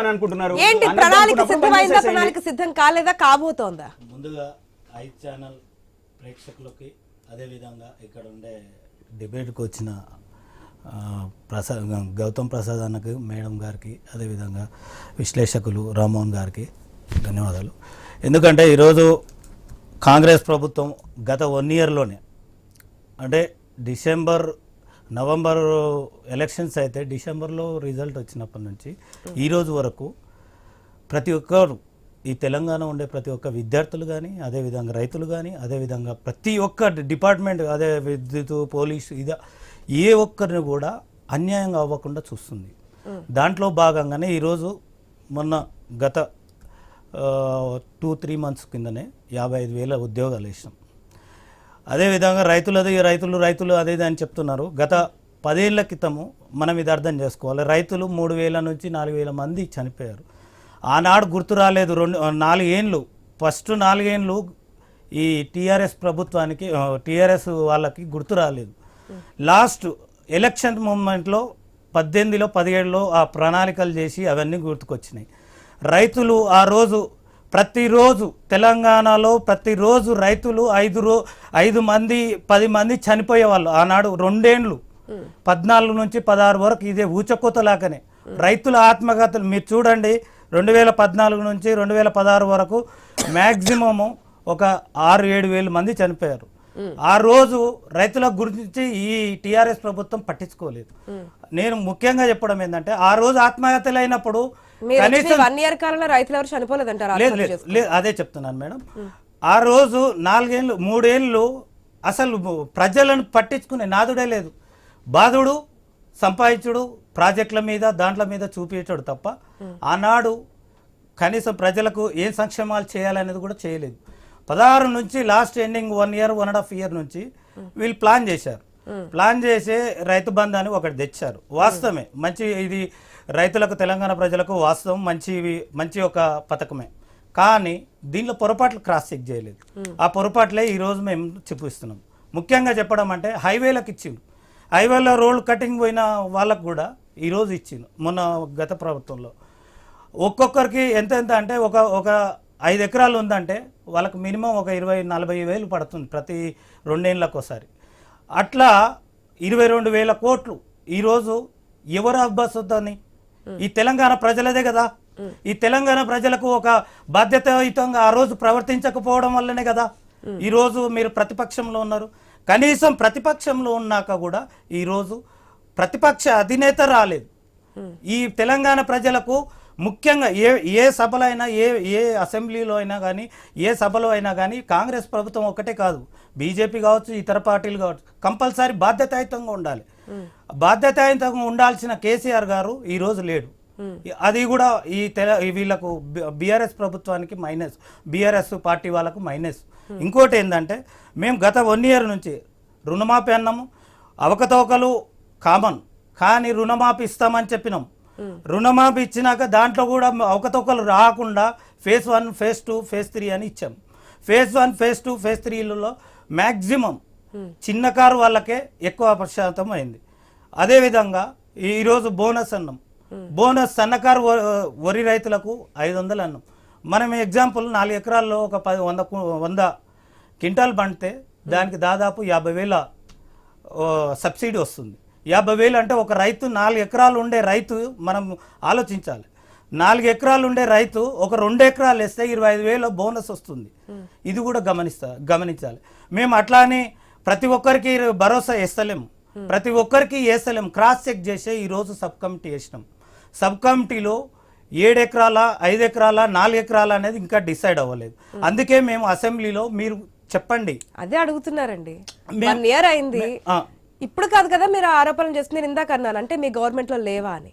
అని అనుకుంటున్నారు. ఏంటి ప్రణాళిక సిద్ధమైందా. ప్రణాళిక సిద్ధం కాలేదా? కాబోతోందా? ముందుగా ఐ ఛానల్ ప్రేక్షకులకి అదేవిధంగా ఇక్కడ ఉండే డిబేట్కి వచ్చిన ప్రసాద్ గౌతమ్ ప్రసాద్ అన్నకి మేడం గారికి అదేవిధంగా విశ్లేషకులు రామ్మోహన్ గారికి ధన్యవాదాలు. ఎందుకంటే ఈరోజు కాంగ్రెస్ ప్రభుత్వం గత వన్ ఇయర్లోనే అంటే డిసెంబర్ నవంబర్ ఎలక్షన్స్ అయితే డిసెంబర్లో రిజల్ట్ వచ్చినప్పటి నుంచి ఈరోజు వరకు ప్రతి ఒక్కరు ఈ తెలంగాణ ఉండే ప్రతి ఒక్క విద్యార్థులు కానీ అదేవిధంగా రైతులు కానీ అదేవిధంగా ప్రతి ఒక్క డిపార్ట్మెంట్ అదే విద్యుత్ పోలీసు ఇదా ఏ ఒక్కరిని కూడా అన్యాయంగా అవ్వకుండా చూస్తుంది. దాంట్లో భాగంగానే ఈరోజు మొన్న గత టూ త్రీ మంత్స్ కిందనే యాభై ఐదు వేల ఉద్యోగాలు వేసినాం. అదేవిధంగా రైతులది రైతులు రైతులు అదే ఇది అని చెప్తున్నారు. గత పదేళ్ళ క్రితము మనం ఇది అర్థం చేసుకోవాలి. రైతులు మూడు వేల నుంచి నాలుగు వేల మంది చనిపోయారు. ఆనాడు గుర్తు రాలేదు. రెండు నాలుగేండ్లు ఫస్ట్ నాలుగేండ్లు ఈ టీఆర్ఎస్ ప్రభుత్వానికి టీఆర్ఎస్ వాళ్ళకి గుర్తు రాలేదు. లాస్ట్ ఎలక్షన్ మూమెంట్లో పద్దెనిమిదిలో పదిహేడులో ఆ ప్రణాళికలు చేసి అవన్నీ గుర్తుకొచ్చినాయి. రైతులు ఆ రోజు ప్రతిరోజు తెలంగాణలో ప్రతిరోజు రైతులు ఐదు రో ఐదు మంది పది మంది చనిపోయేవాళ్ళు. ఆనాడు రెండేండ్లు. పద్నాలుగు నుంచి పదహారు వరకు ఇదే ఊచకోతలాకనే రైతుల ఆత్మహత్యలు మీరు చూడండి రెండు వేల పద్నాలుగు నుంచి రెండు వేల పదహారు వరకు మ్యాక్సిమము ఒక ఆరు ఏడు వేలు మంది చనిపోయారు. ఆ రోజు రైతుల గురించి ఈ టిఆర్ఎస్ ప్రభుత్వం పట్టించుకోలేదు. నేను ముఖ్యంగా చెప్పడం ఏంటంటే ఆ రోజు ఆత్మహత్యలు అయినప్పుడు వన్ ఇయర్ కాలంలో రైతులు ఎవరు చనిపోలేదంటారు లేదు. లేదు అదే చెప్తున్నాను మేడం. ఆ రోజు నాలుగేళ్ళు మూడేళ్ళు అసలు ప్రజలను పట్టించుకునే నాదుడే లేదు. బాధుడు సంపాదించుడు ప్రాజెక్టుల మీద దాంట్ల మీద చూపించాడు తప్ప ఆనాడు కనీసం ప్రజలకు ఏం సంక్షేమాలు చేయాలనేది కూడా చేయలేదు. పదహారు నుంచి last ending one year one and half year నుంచి వీళ్ళు ప్లాన్ చేశారు. ప్లాన్ చేసే రైతు బంధు అని ఒకటి తెచ్చారు. వాస్తవమే. మంచి ఇది రైతులకు తెలంగాణ ప్రజలకు వాస్తవం మంచి మంచి ఒక పథకమే. కానీ దీనిలో పొరపాట్లు క్రాస్ చెక్ చేయలేదు. ఆ పొరపాట్లే ఈరోజు మేము చూపిస్తున్నాం. ముఖ్యంగా చెప్పడం అంటే హైవేలకు ఇచ్చిండు. హైవేలో రోడ్ కటింగ్ పోయిన వాళ్ళకు కూడా ఈరోజు ఇచ్చిండు. మొన్న గత ప్రభుత్వంలో. ఒక్కొక్కరికి ఎంత ఎంత అంటే ఒక ఒక ఐదు ఎకరాలు ఉందంటే వాళ్ళకి మినిమం ఒక ఇరవై నలభై వేలు పడుతుంది ప్రతి రెండేళ్ళకి ఒకసారి అట్లా ఇరవై రెండు వేల కోట్లు ఈరోజు ఎవరు అబ్బస్తుందని ఈ తెలంగాణ ప్రజలదే కదా. ఈ తెలంగాణ ప్రజలకు ఒక బాధ్యతాయుతంగా ఆ రోజు ప్రవర్తించకపోవడం వల్లనే కదా. ఈ రోజు మీరు ప్రతిపక్షంలో ఉన్నారు. కనీసం ప్రతిపక్షంలో ఉన్నాక కూడా ఈరోజు ప్రతిపక్ష అధినేత రాలేదు. ఈ తెలంగాణ ప్రజలకు ముఖ్యంగా ఏ ఏ సభలో అయినా ఏ ఏ అసెంబ్లీలో అయినా కానీ ఏ సభలో అయినా కానీ కాంగ్రెస్ ప్రభుత్వం ఒకటే కాదు. బీజేపీ కావచ్చు ఇతర పార్టీలు కావచ్చు కంపల్సరీ బాధ్యతాయుతంగా ఉండాలి. బాధ్యతాయుతంగా ఉండాల్సిన కేసీఆర్ గారు ఈ రోజు లేడు. అది కూడా ఈ తెల వీళ్ళకు బీఆర్ఎస్ ప్రభుత్వానికి మైనస్ బీఆర్ఎస్ పార్టీ వాళ్ళకు మైనస్. ఇంకోటి ఏంటంటే మేము గత వన్ ఇయర్ నుంచి రుణమాఫీ అన్నాము. అవకతవకలు కామన్. కానీ రుణమాఫీ ఇస్తామని చెప్పినాం. రుణమాఫీ ఇచ్చినాక దాంట్లో కూడా అవకతవకలు రాకుండా phase one phase two phase three అని ఇచ్చాం. Phase one phase two phase త్రీలలో maximum చిన్న కారు వాళ్ళకే ఎక్కువ శాతం అయింది. అదేవిధంగా ఈరోజు బోనస్ అన్నం. బోనస్ సన్నకారు వరి రైతులకు ఐదు వందలు అన్నం. మనం ఎగ్జాంపుల్ నాలుగు ఎకరాల్లో ఒక పది వంద వంద క్వింటాల్ పండితే దానికి దాదాపు యాభై వేల సబ్సిడీ వస్తుంది. యాభై వేలు అంటే ఒక రైతు నాలుగు ఎకరాలు ఉండే రైతు మనం ఆలోచించాలి. నాలుగు ఎకరాలు ఉండే రైతు ఒక రెండు ఎకరాలు వేస్తే ఇరవై ఐదు వేల బోనస్ వస్తుంది. ఇది కూడా గమనిస్తా గమనించాలి. మేము అట్లా అని ప్రతి ఒక్కరికి భరోసా వేస్తలేము. ప్రతి ఒక్కరికి వేస్తలేము. క్రాస్ చెక్ చేసే ఈరోజు సబ్ కమిటీ వేసినాం. సబ్ కమిటీలో ఏడు ఎకరాల ఐదు ఎకరాల నాలుగు ఎకరాల అనేది ఇంకా డిసైడ్ అవ్వలేదు. అందుకే మేము అసెంబ్లీలో మీరు చెప్పండి. అదే అడుగుతున్నారండి. మేం- వన్ ఇయర్ అయింది. ఇప్పుడు కాదు కదా మీరు ఆరోపణలు చేస్తున్నారు ఇందాక అన్నాను అంటే మీ గవర్నమెంట్లో లేవా అని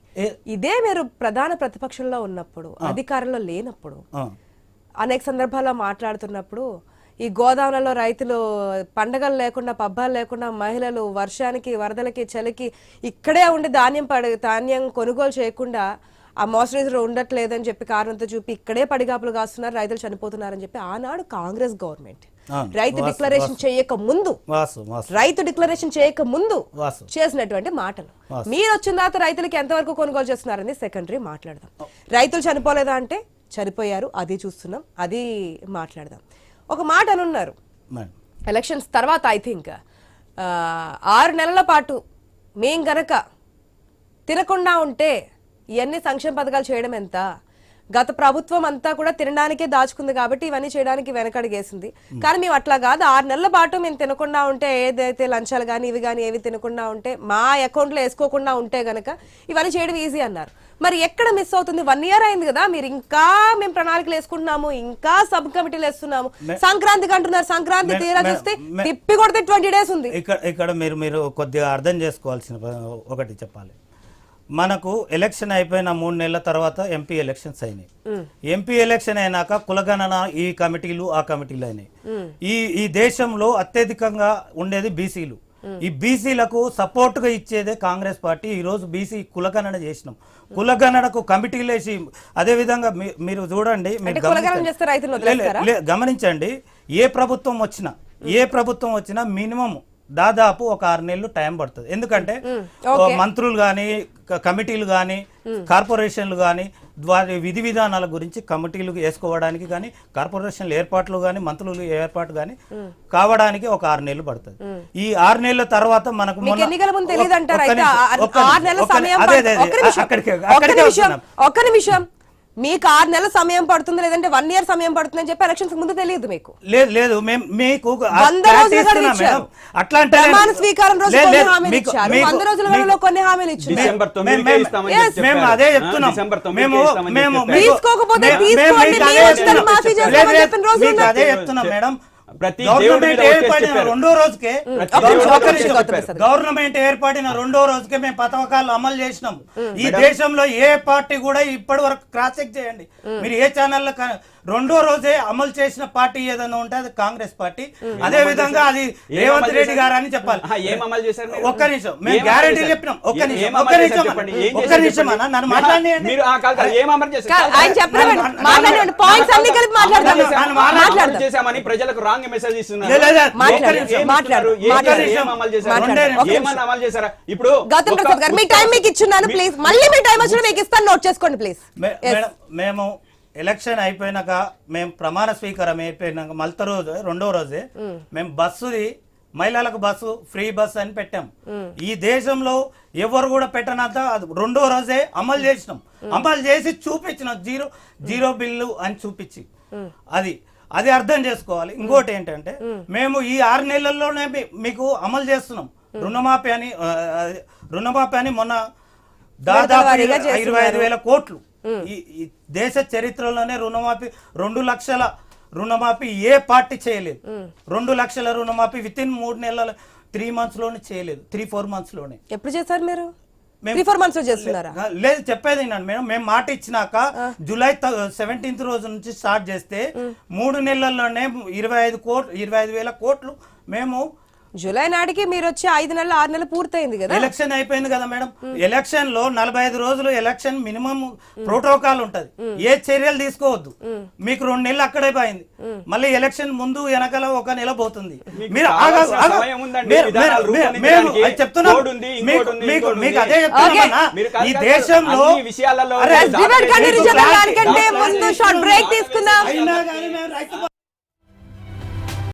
ఇదే మీరు ప్రధాన ప్రతిపక్షంలో ఉన్నప్పుడు అధికారంలో లేనప్పుడు. అనేక సందర్భాల్లో మాట్లాడుతున్నప్పుడు ఈ గోదాములలో రైతులు పండగలు లేకుండా పబ్బాలు లేకుండా మహిళలు వర్షానికి వరదలకి చలికి ఇక్కడే ఉండి ధాన్యం పడ ధాన్యం కొనుగోలు చేయకుండా ఆ మాయిశ్చరైజర్ ఉండట్లేదని చెప్పి కారణంతో చూపి ఇక్కడే పడిగాపులు కాస్తున్నారు రైతులు చనిపోతున్నారని చెప్పి ఆనాడు కాంగ్రెస్ గవర్నమెంట్. రైతు డిక్లరేషన్ చేయక ముందు రైతు డిక్లరేషన్ చేయక ముందు చేసినటువంటి మాటలు. మీరు వచ్చిన తర్వాత రైతులకి ఎంతవరకు కొనుగోలు చేస్తున్నారని సెకండరీ మాట్లాడదాం. రైతులు చనిపోలేదా అంటే చనిపోయారు అది చూస్తున్నాం అది మాట్లాడదాం. ఒక మాట అనున్నారు. మేడం ఎలక్షన్స్ తర్వాత ఐ థింక్ ఆరు నెలల పాటు మేం గనక తినకుండా ఉంటే ఇవన్నీ సంక్షేమ పథకాలు చేయడం ఎంత? గత ప్రభుత్వం అంతా కూడా తినడానికే దాచుకుంది కాబట్టి ఇవన్నీ చేయడానికి వెనకడిగేసింది కానీ మేము అట్లా కాదు. ఆరు నెలల పాటు మేము తినకుండా ఉంటే ఏదైతే లంచాలు కానీ ఇవి కానీ ఏవి తినకుండా ఉంటే మా అకౌంట్లో వేసుకోకుండా ఉంటే గనక ఇవన్నీ చేయడం ఈజీ అన్నారు. మరి ఎక్కడ మిస్ అవుతుంది? వన్ ఇయర్ అయింది కదా. మీరు ఇంకా మేము ప్రణాళికలు వేసుకుంటున్నాము. ఇంకా సబ్ కమిటీలు వేస్తున్నాము. సంక్రాంతికి అంటున్నారు. సంక్రాంతి తీరా చూస్తే తిప్పి కొడితే ట్వంటీ డేస్ ఉంది. ఇక్కడ ఇక్కడ మీరు మీరు కొద్దిగా అర్థం చేసుకోవాల్సిన ఒకటి చెప్పాలి. మనకు ఎలక్షన్ అయిపోయిన మూడు నెలల తర్వాత ఎంపీ ఎలక్షన్స్ అయినాయి. ఎంపీ ఎలక్షన్ అయినాక కులగణన ఈ కమిటీలు ఆ కమిటీలు అయినాయి. ఈ ఈ దేశంలో అత్యధికంగా ఉండేది బీసీలు ఈ బీసీలకు సపోర్ట్గా ఇచ్చేదే కాంగ్రెస్ పార్టీ. ఈ రోజు బీసీ కులగణన చేసినాం. కులగణనకు కమిటీలు వేసి అదే విధంగా మీ- మీరు చూడండి గమనించండి. ఏ ప్రభుత్వం వచ్చినా ఏ ప్రభుత్వం వచ్చినా మినిమం దాదాపు ఒక ఆరు నెలలు టైం పడుతుంది. ఎందుకంటే. మంత్రులు కానీ కమిటీలు కానీ కార్పొరేషన్లు కానీ వారి విధి విధానాల గురించి కమిటీలు వేసుకోవడానికి కానీ కార్పొరేషన్ల ఏర్పాట్లు కానీ మంత్రులు ఏర్పాటు కానీ కావడానికి ఒక ఆరు నెలలు పడుతుంది. ఈ ఆరు నెలల తర్వాత మనకు అక్కడికే-. ఒక్క నిమిషం. మీకు ఆరు నెలల సమయం పడుతుంది లేదంటే వన్ ఇయర్ సమయం పడుతుంది అని చెప్పి ఎలక్షన్స్ ముందు తెలియదు మీకు. లేదు లేదు మేము మీకు ప్రమాణ స్వీకారం రోజు కొన్ని హామీలు ఇచ్చారు. మీకు- వంద రోజుల వేళలో కొన్ని హామీలు ఇచ్చారు. తీసుకోకపోతే తీసుకోండి, మీ చెప్తున్నాం మేడం. ప్రతి గవర్నమెంట్ ఏర్పడిన. రెండో రోజుకే. గవర్నమెంట్ ఏర్పడిన రెండో రోజుకే మేము పథకాలు అమలు చేసినాం ఈ దేశంలో ఏ పార్టీ కూడా ఇప్పటి వరకు క్రాస్ చెక్ చేయండి. మీరు ఏ ఛానల్లో క- రెండో రోజే అమలు చేసిన పార్టీ ఏదైనా ఉంటే అది కాంగ్రెస్ పార్టీ. అదే విధంగా అది రేవంత్ రెడ్డి? గారు అని చెప్పాలి. ఆహా, ఏం అమలు చేశారు మీరు? ఒక్క నిమిషం. మేము గ్యారెంటీ? చెప్పినాం. ఒక్క నిమిషం. ఒక్క నిమిషం. ఒక్క నిమిషం? అన్న నన్ను మాట్లాడండి చేశామని ప్రజలకు రాంగ్ మెసేజ్ ఇస్తున్నారు. ఇప్పుడు గౌతమ్ ఒక్క- ప్రసాద్ గారు మీ టైం మీకు ఇచ్చున్నాను ప్లీజ్. మళ్ళీ మీ టైం వచ్చినా మీకు ఇస్తాను నోట్ చేసుకోండి ప్లీజ్. మేము ఎలక్షన్ అయిపోయినాక మేము ప్రమాణ స్వీకారం అయిపోయినాక మలత రోజు రెండో రోజే మేము. బస్సుది మహిళలకు బస్సు ఫ్రీ బస్ అని పెట్టాం. ఈ దేశంలో ఎవరు కూడా పెట్టనంత అది రెండో రోజే అమలు చేసినాం. అమలు చేసి చూపించినాం జీరో జీరో బిల్లు అని చూపించి. అది అది అర్థం చేసుకోవాలి. ఇంకోటి ఏంటంటే మేము. ఈ ఆరు నెలల్లోనే మీకు అమలు చేస్తున్నాం. రుణమాఫీ అని రుణమాఫీ అని మొన్న దాదాపు ఇరవై ఐదు వేల కోట్లు. ఈ దేశ చరిత్రలోనే రుణమాఫీ రెండు లక్షల రుణమాఫీ ఏ పార్టీ చేయలేదు. రెండు లక్షల రుణమాఫీ విత్ ఇన్ మూడు నెలల త్రీ మంత్స్లోనే చేయలేదు. త్రీ ఫోర్ మంత్స్లోనే. ఎప్పుడు చేశారు మీరు? లేదు చెప్పేది మేడం మేము మాట ఇచ్చినాక జూలై సెవెంటీన్త్ రోజు నుంచి స్టార్ట్ చేస్తే మూడు నెలల్లోనే ఇరవై ఐదు కోట్లు ఇరవై ఐదు వేల కోట్లు మేము జూలై నాటికి మీరు వచ్చి ఐదు నెలలు ఆరు నెలలు పూర్తయింది కదా? ఎలక్షన్ అయిపోయింది కదా మేడం. ఎలక్షన్లో నలభై ఐదు రోజులు ఎలక్షన్ మినిమం ప్రోటోకాల్ ఉంటది. ఏ చర్యలు తీసుకోవద్దు. మీకు రెండు నెలలు అక్కడే పోయింది. మళ్ళీ ఎలక్షన్ ముందు వెనకాల ఒక నెల పోతుంది. మీరు చెప్తున్నాం మీకు. అదే ఈ దేశంలో విషయాలలో ముందు షార్ట్ బ్రేక్ తీసుకుందాం.